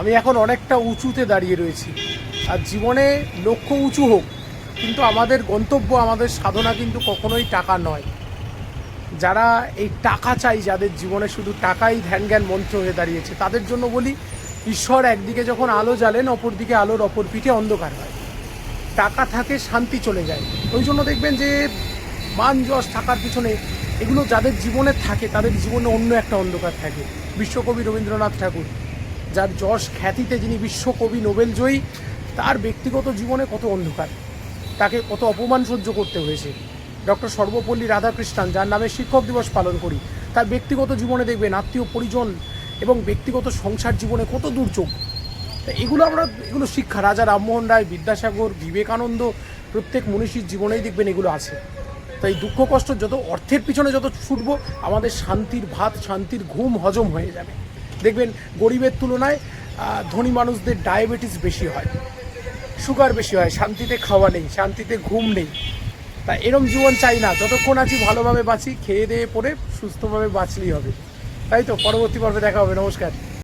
আমি এখন অনেকটা উঁচুতে দাঁড়িয়ে রয়েছি। আর জীবনে লক্ষ্য উঁচু হোক, কিন্তু আমাদের গন্তব্য, আমাদের সাধনা কিন্তু কখনোই টাকা নয়। যারা এই টাকা চাই, যাদের জীবনে শুধু টাকাই ধ্যান জ্ঞান মন্ত্র হয়ে দাঁড়িয়েছে, তাদের জন্য বলি, ঈশ্বর একদিকে যখন আলো জ্বালেন, অপরদিকে আলোর অপর পিঠে অন্ধকার হয়। টাকা থাকে, শান্তি চলে যায়। ওই জন্য দেখবেন যে, মান, যশ থাকার পিছনে এগুলো যাদের জীবনে থাকে, তাদের জীবনে অন্য একটা অন্ধকার থাকে। বিশ্বকবি রবীন্দ্রনাথ ঠাকুর যার যশ খ্যাতিতে যিনি বিশ্বকবি নোবেল জয়ী তার ব্যক্তিগত জীবনে কত অন্ধকার। তাকে কত অপমান সহ্য করতে হয়েছে। ডক্টর সর্বপল্লী রাধাকৃষ্ণন, যার নামে শিক্ষক দিবস পালন করি, তার ব্যক্তিগত জীবনে দেখবেন আত্মীয় পরিজন এবং ব্যক্তিগত সংসার জীবনে কত দুর্যোগ। তা এগুলো আমরা, এগুলো শিক্ষা। রাজা রামমোহন রায়, বিদ্যাসাগর, বিবেকানন্দ, প্রত্যেক মনীষীর জীবনেই দেখবেন এগুলো আছে। তাই দুঃখ, কষ্ট, যত অর্থের পিছনে যত ছুটবো, আমাদের শান্তির ভাত, শান্তির ঘুম হজম হয়ে যাবে। দেখবেন গরিবের তুলনায় ধনী মানুষদের ডায়াবেটিস বেশি হয়। সুগার বেশি হয়, শান্তিতে খাওয়া নেই, শান্তিতে ঘুম নেই। তা এরম জীবন চাই না, যতক্ষণ আছি ভালোভাবে বাঁচি, খেয়ে দেয়ে পরে সুস্থভাবে বাঁচলেই হবে। তাই তো, পরবর্তী পর্বে দেখা হবে, নমস্কার।